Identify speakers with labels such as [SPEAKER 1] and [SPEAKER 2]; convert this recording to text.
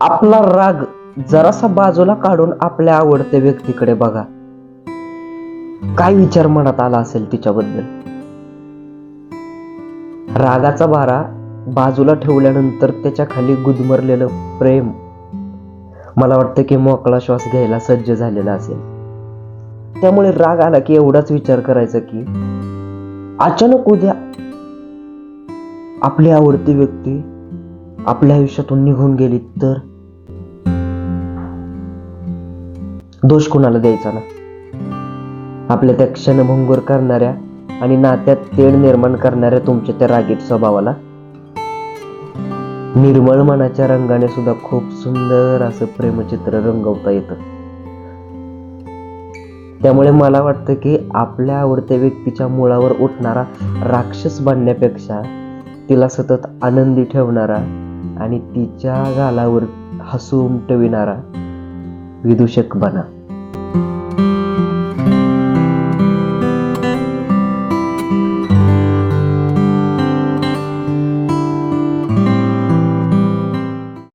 [SPEAKER 1] आपला राग जरासा बाजूला काढून आपल्या आवडत्या व्यक्तीकडे बघा. काय विचार मनात आला असेल तिच्याबद्दल? रागाचा भारा बाजूला ठेवल्यानंतर त्याच्याखाली गुदमरलेलं प्रेम मला वाटतं की मोकळा श्वास घ्यायला सज्ज झालेला असेल. त्यामुळे राग आला की एवढाच विचार करायचा की अचानक उद्या आपली आवडती व्यक्ती आपल्या आयुष्यातून निघून गेली तर? दोष कोणाला द्यायचा ना? आपल्या त्या क्षणभंगूर करणाऱ्या आणि नात्यात तेढ निर्माण करणाऱ्या तुमच्या त्या रागीट स्वभावाला? निर्मळ मनाच्या रंगाने सुद्धा खूप सुंदर असं प्रेमचित्र रंगवता येतं. त्यामुळे मला वाटतं की आपल्या आवडत्या व्यक्तीच्या मुळावर उठणारा राक्षस बनण्यापेक्षा तिला सतत आनंदी ठेवणारा आणि तिच्या गालावर हसू उमटविणारा विदूषक बना.